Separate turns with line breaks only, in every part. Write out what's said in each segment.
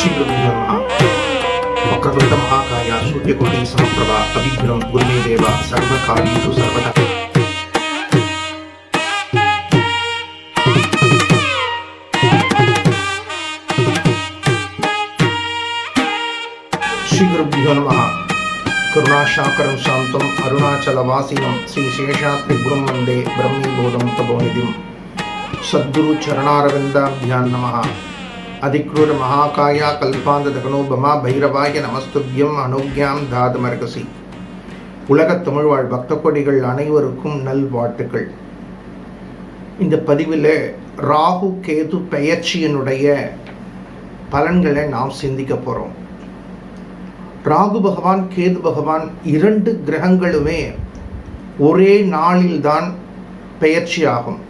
శివరుంజమ వక్రతుండ మహాకాయ సూర్యకోటి సమప్రభ అభిగ్రహం గురుమే దేవ సర్వకార్యేషు సర్వత శ్రీగురుభ్యో కరుణాశాకరం శాంతం అరుణాచల వాసినం శ్రీ శేషాద్రి వందే బ్రహ్మీబోధం తపోనిధిం. సద్గురు చరణారవిందాభ్యాన్ నమ. அதிக்ரூர மகாகாயா கல்பாந்த தகனோபமா பைரவாய நமஸ்துபியம் அனுக்யாம் தாதமர்கசி உலகத் தமிழ்வாழ் பக்த கொடிகள் அனைவருக்கும் நல்வாழ்த்துக்கள். இந்த பதிவில் ராகு கேது பெயர்ச்சியினுடைய பலன்களை நாம் சிந்திக்க போகிறோம் ராகு பகவான் கேது பகவான் இரண்டு கிரகங்களுமே ஒரே நாளில்தான் பெயர்ச்சி ஆகும்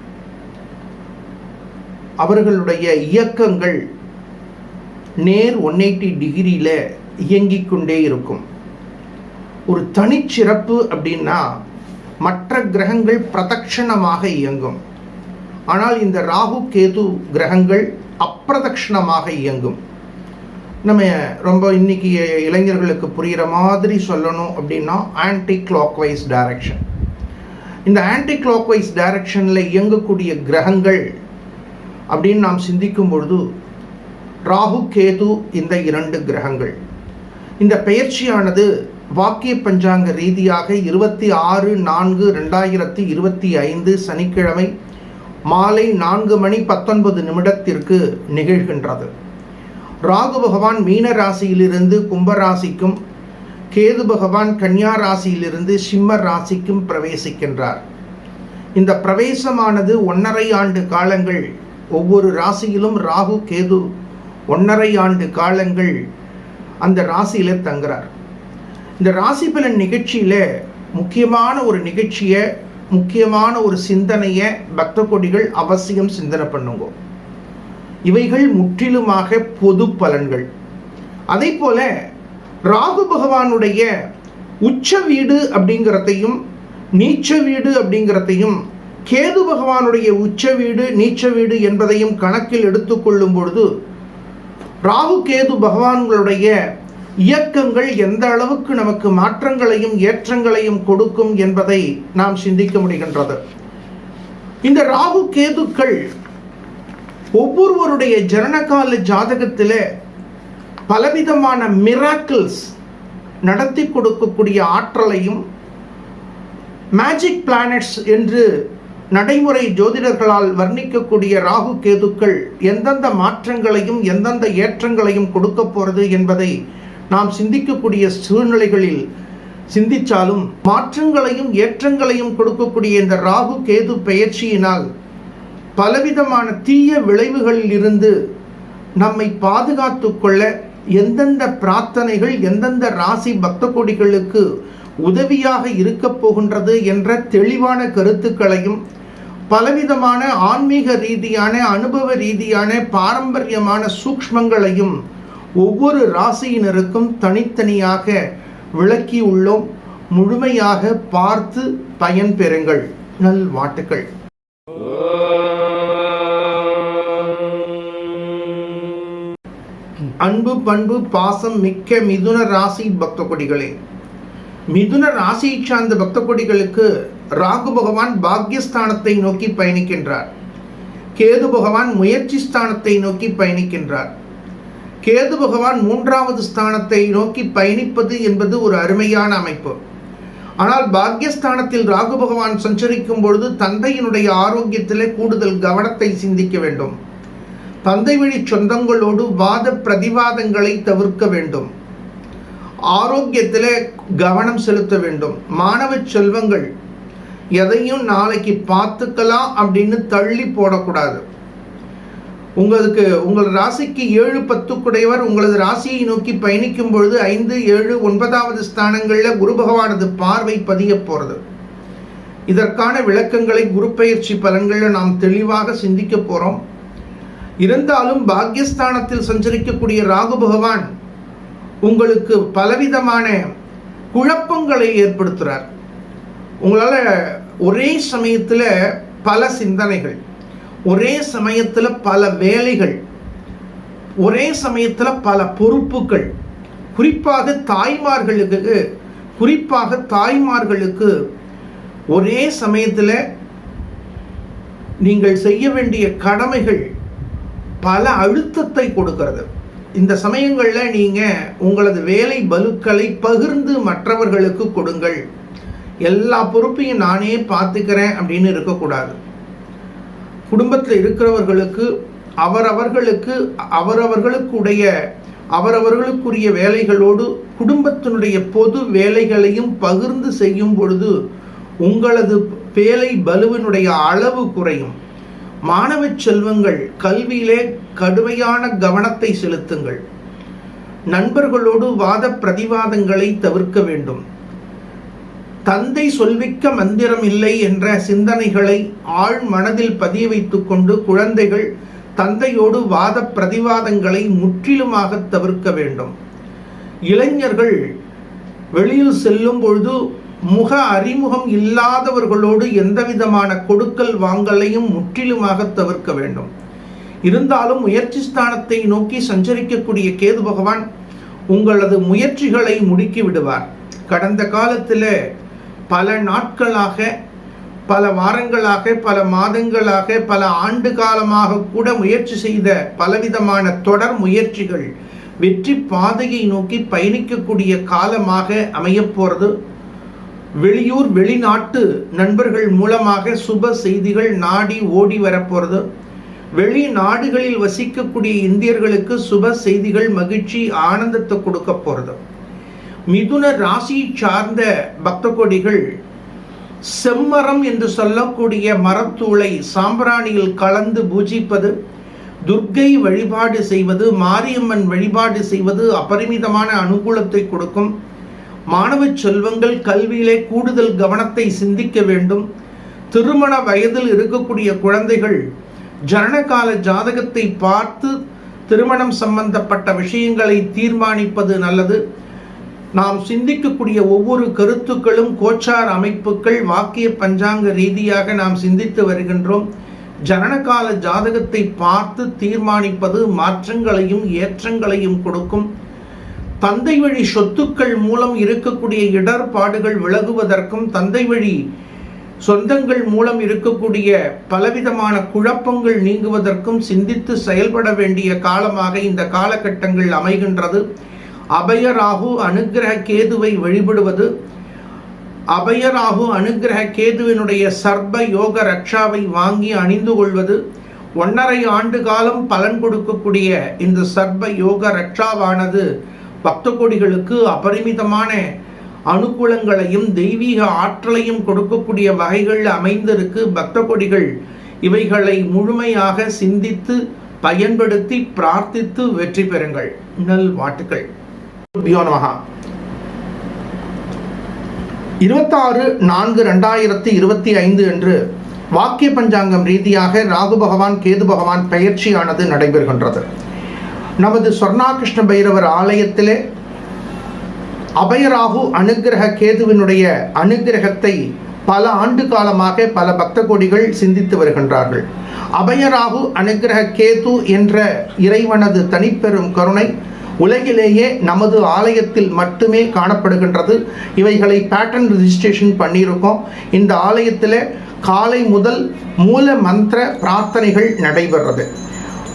அவர்களுடைய இயக்கங்கள் நேர் ஒன் எயிட்டி டிகிரியில் இயங்கிக் கொண்டே இருக்கும். ஒரு தனிச்சிறப்பு அப்படின்னா மற்ற கிரகங்கள் பிரதட்சணமாக இயங்கும். ஆனால் இந்த ராகு கேது கிரகங்கள் அப்பிரதட்சணமாக இயங்கும். நம்ம ரொம்ப இன்னைக்கு இளைஞர்களுக்கு புரிகிற மாதிரி சொல்லணும் அப்படின்னா ஆன்டி கிளாக்வைஸ் டைரக்ஷன் இந்த ஆன்டி கிளாக்வைஸ் டைரக்ஷனில் இயங்கக்கூடிய கிரகங்கள் அப்படின்னு நாம் சிந்திக்கும் பொழுது ராகு கேது இந்த இரண்டு கிரகங்கள். இந்த பெயர்ச்சியானது வாக்கிய பஞ்சாங்க ரீதியாக இருபத்தி ஆறு நான்கு ரெண்டாயிரத்தி இருபத்தி ஐந்து சனிக்கிழமை மாலை நான்கு மணி பத்தொன்பது நிமிடத்திற்கு நிகழ்கின்றது. ராகு பகவான் மீன ராசியிலிருந்து கும்பராசிக்கும் கேது பகவான் கன்னியா ராசியிலிருந்து சிம்ம ராசிக்கும் பிரவேசிக்கின்றார். இந்த பிரவேசமானது ஒன்றரை ஆண்டு காலங்கள் ஒவ்வொரு ராசியிலும் ராகு கேது ஒன்றரை ஆண்டு காலங்கள் அந்த ராசியில் தங்குறார். இந்த ராசி பலன் நிகழ்ச்சியில் முக்கியமான ஒரு நிகழ்ச்சியை முக்கியமான ஒரு சிந்தனையை பக்த கொடிகள் அவசியம் சிந்தனை பண்ணுங்க. இவைகள் முற்றிலுமாக பொது பலன்கள். அதே போல ராகு பகவானுடைய உச்ச வீடு அப்படிங்கிறதையும் நீச்ச வீடு அப்படிங்கிறதையும் கேது பகவானுடைய உச்ச வீடு நீச்ச வீடு என்பதையும் கணக்கில் எடுத்துக்கொள்ளும் பொழுது ராகு கேது பகவான்களுடைய இயக்கங்கள் எந்த அளவுக்கு நமக்கு மாற்றங்களையும் ஏற்றங்களையும் கொடுக்கும் என்பதை நாம் சிந்திக்க முடிகின்றது. இந்த ராகு கேதுக்கள் ஒவ்வொருவருடைய ஜனனகால ஜாதகத்தில் பலவிதமான மிராக்கிள்ஸ் நடத்தி கொடுக்கக்கூடிய ஆற்றலையும் மேஜிக் பிளானட்ஸ் என்று நடைமுறை ஜோதிடர்களால் வர்ணிக்கக்கூடிய ராகு கேதுக்கள் எந்தெந்த மாற்றங்களையும் எந்தெந்த ஏற்றங்களையும் கொடுக்க போகிறது என்பதை நாம் சிந்திக்கக்கூடிய சூழ்நிலைகளில் சிந்தித்தாலும் மாற்றங்களையும் ஏற்றங்களையும் கொடுக்கக்கூடிய இந்த ராகு கேது பெயர்ச்சியினால் பலவிதமான தீய விளைவுகளில் இருந்து நம்மை பாதுகாத்து கொள்ள எந்தெந்த பிரார்த்தனைகள் எந்தெந்த ராசி பக்த கொடிகளுக்கு உதவியாக இருக்க போகின்றது என்ற தெளிவான கருத்துக்களையும் பலவிதமான ஆன்மீக ரீதியான அனுபவ ரீதியான பாரம்பரியமான சூக்ஷ்மங்களையும் ஒவ்வொரு ராசியினருக்கும் தனித்தனியாக விளக்கி உள்ளோம். முழுமையாக பார்த்து பயன்பெறுங்கள் நல்வாட்டுக்கள் அன்பு பண்பு பாசம் மிக்க மிதுன ராசி பக்த கொடிகளே மிதுன ராசியை சார்ந்த பக்த கொடிகளுக்கு ராகு பகவான் பாக்யஸ்தானத்தை நோக்கி பயணிக்கின்றார். கேது பகவான் முயற்சி ஸ்தானத்தை நோக்கி பயணிக்கின்றார். கேது பகவான் மூன்றாவது ஸ்தானத்தை நோக்கி பயணிப்பது என்பது ஒரு அருமையான அமைப்பு. ஆனால் பாக்யஸ்தானத்தில் ராகு பகவான் சஞ்சரிக்கும் பொழுது தந்தையினுடைய ஆரோக்கியத்திலே கூடுதல் கவனத்தை சிந்திக்க வேண்டும். தந்தை வழி சொந்தங்களோடு வாத பிரதிவாதங்களை தவிர்க்க வேண்டும். ஆரோக்கியத்தில் கவனம் செலுத்த வேண்டும். மாணவ செல்வங்கள் எதையும் நாளைக்கு பார்த்துக்கலாம் அப்படின்னு தள்ளி போடக்கூடாது. உங்களுக்கு உங்கள் ராசிக்கு ஏழு பத்துக்குடையவர் உங்களது ராசியை நோக்கி பயணிக்கும் பொழுது ஐந்து ஏழு ஒன்பதாவது ஸ்தானங்களில் குரு பகவானது பார்வை பதிய போகிறது இதற்கான விளக்கங்களை குரு பயிற்சி பலன்களில் நாம் தெளிவாக சிந்திக்க போகிறோம் இருந்தாலும் பாக்யஸ்தானத்தில் சஞ்சரிக்கக்கூடிய ராகு பகவான் உங்களுக்கு பலவிதமான குழப்பங்களை ஏற்படுத்துகிறார் உங்களால் ஒரே சமயத்தில் பல சிந்தனைகள் ஒரே சமயத்தில் பல வேலைகள் ஒரே சமயத்தில் பல பொறுப்புகள் குறிப்பாக தாய்மார்களுக்கு குறிப்பாக தாய்மார்களுக்கு ஒரே சமயத்தில் நீங்கள் செய்ய வேண்டிய கடமைகள் பல அழுத்தத்தை கொடுக்கிறது. இந்த சமயங்களில் நீங்கள் உங்களது வேலை பலுக்களை பகிர்ந்து மற்றவர்களுக்கு கொடுங்கள். எல்லா பொறுப்பையும் நானே பார்த்துக்கிறேன் அப்படின்னு இருக்கக்கூடாது. குடும்பத்தில் இருக்கிறவர்களுக்கு அவரவர்களுக்கு அவரவர்களுக்குடைய அவரவர்களுக்குரிய வேலைகளோடு குடும்பத்தினுடைய பொது வேலைகளையும் பகிர்ந்து செய்யும் பொழுது உங்களது வேலை பலுவினுடைய அளவு குறையும். மாணவ செல்வங்கள் கல்வியிலே கடுமையான கவனத்தை செலுத்துங்கள். நண்பர்களோடு வாத பிரதிவாதங்களை தவிர்க்க வேண்டும். தந்தை சொல்விக்க மந்திரம் இல்லை என்ற சிந்தனைகளை ஆழ் மனதில் பதிய வைத்துக் கொண்டு குழந்தைகள் தந்தையோடு வாத பிரதிவாதங்களை முற்றிலுமாக தவிர்க்க வேண்டும். இளைஞர்கள் வெளியில் செல்லும் பொழுது முக அறிமுகம் இல்லாதவர்களோடு எந்த விதமான கொடுக்கல் வாங்கலையும் முற்றிலுமாக தவிர்க்க வேண்டும். இருந்தாலும் முயற்சி ஸ்தானத்தை நோக்கி சஞ்சரிக்கக்கூடிய கேது பகவான் உங்களது முயற்சிகளை முடுக்கி விடுவார். கடந்த காலத்தில் பல நாட்களாக பல வாரங்களாக பல மாதங்களாக பல ஆண்டு காலமாக கூட முயற்சி செய்த பலவிதமான தொடர் முயற்சிகள் வெற்றி பாதையை நோக்கி பயணிக்கக்கூடிய காலமாக அமையப் போகிறது வெளியூர் வெளிநாட்டு நண்பர்கள் மூலமாக சுப செய்திகள் நாடி ஓடி வரப்போகிறது வெளிநாடுகளில் வசிக்கக்கூடிய இந்தியர்களுக்கு சுப செய்திகள் மகிழ்ச்சி ஆனந்தத்தை கொடுக்க போகிறது மிதுன ராசி சார்ந்த பக்த கொடிகள் செம்மரம் என்று சொல்லக்கூடிய மரத்தூளை சாம்பிராணியில் கலந்து பூஜிப்பது துர்க்கை வழிபாடு செய்வது மாரியம்மன் வழிபாடு செய்வது அபரிமிதமான அனுகூலத்தை கொடுக்கும். மாணவ செல்வங்கள் கல்வியிலே கூடுதல் கவனத்தை சிந்திக்க வேண்டும். திருமண வயதில் இருக்கக்கூடிய குழந்தைகள் ஜனனகால ஜாதகத்தை பார்த்து திருமணம் சம்பந்தப்பட்ட விஷயங்களை தீர்மானிப்பது நல்லது. நாம் சிந்திக்கக்கூடிய ஒவ்வொரு கருத்துக்களும் கோச்சார் அமைப்புகள் வாக்கிய பஞ்சாங்க ரீதியாக நாம் சிந்தித்து வருகின்றோம். ஜனனகால ஜாதகத்தை பார்த்து தீர்மானிப்பது மாற்றங்களையும் ஏற்றங்களையும் கொடுக்கும். தந்தை வழி சொத்துக்கள் மூலம் இருக்கக்கூடிய இடர்பாடுகள் விலகுவதற்கும் தந்தை வழி சொந்தங்கள் மூலம் இருக்கக்கூடிய பலவிதமான குழப்பங்கள் நீங்குவதற்கும் சிந்தித்து செயல்பட வேண்டிய காலமாக இந்த காலகட்டங்கள் அமைகின்றது. அபயராகு அனுகிரக கேதுவை வழிபடுவது அபயராகு அனுகிரக கேதுவினுடைய சர்ப யோக ரக்ஷாவை வாங்கி அணிந்து கொள்வது ஒன்றரை ஆண்டு காலம் பலன் கொடுக்கக்கூடிய இந்த சர்ப யோக ரக்ஷாவானது பக்த கோடிகளுக்கு அபரிமிதமான அனுகூலங்களையும் தெய்வீக ஆற்றலையும் கொடுக்கக்கூடிய வகைகள் அமைந்திருக்கு பக்த கொடிகள் இவைகளை முழுமையாக சிந்தித்து பயன்படுத்தி பிரார்த்தித்து வெற்றி பெறுங்கள். நல் வாட்டுகள் இருபத்தாறு நான்கு ரெண்டாயிரத்தி இருபத்தி ஐந்து அன்று வாக்கிய பஞ்சாங்கம் ரீதியாக ராகு பகவான் கேது பகவான் பயிற்சியானது நடைபெறுகின்றது. நமது சொர்ணாகிருஷ்ண பைரவர் ஆலயத்திலே அபயராகு அனுகிரக கேதுவினுடைய அனுகிரகத்தை பல ஆண்டு காலமாக பல பக்த கோடிகள் சிந்தித்து வருகின்றார்கள். அபயராகு அனுகிரக கேது என்ற இறைவனது தனிப்பெரும் கருணை உலகிலேயே நமது ஆலயத்தில் மட்டுமே காணப்படுகின்றது. இவைகளை பேட்டன் ரிஜிஸ்ட்ரேஷன் பண்ணியிருக்கோம். இந்த ஆலயத்தில் காலை முதல் மூல மந்திர பிரார்த்தனைகள் நடைபெறது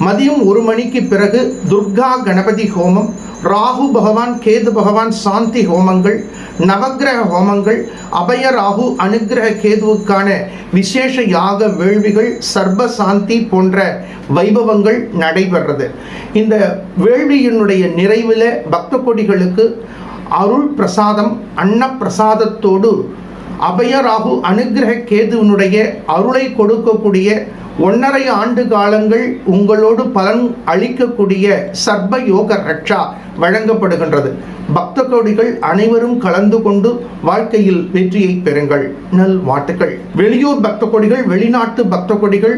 மதியம் ஒரு மணிக்கு பிறகு துர்கா கணபதி ஹோமம் ராகு பகவான் கேது பகவான் சாந்தி ஹோமங்கள் நவக்கிரக ஹோமங்கள் அபய ராகு அனுகிரக கேதுவுக்கான விசேஷ யாக வேள்விகள் சர்ப சாந்தி போன்ற வைபவங்கள் நடைபெறது இந்த வேள்வியினுடைய நிறைவில் பக்த கொடிகளுக்கு அருள் பிரசாதம் அன்ன பிரசாதத்தோடு அபயராகு அனுகிரக கேதுவனுடைய அருளை கொடுக்கக்கூடிய ஒன்றரை ஆண்டு காலங்கள் உங்களோடு பலன் அளிக்கக்கூடிய சர்ப யோக ரக்ஷா வழங்கப்படுகின்றது. பக்த கோடிகள் அனைவரும் கலந்து கொண்டு வாழ்க்கையில் வெற்றியை பெறுங்கள். நல் வாழ்த்துக்கள் வெளியூர் பக்த கொடிகள் வெளிநாட்டு பக்த கொடிகள்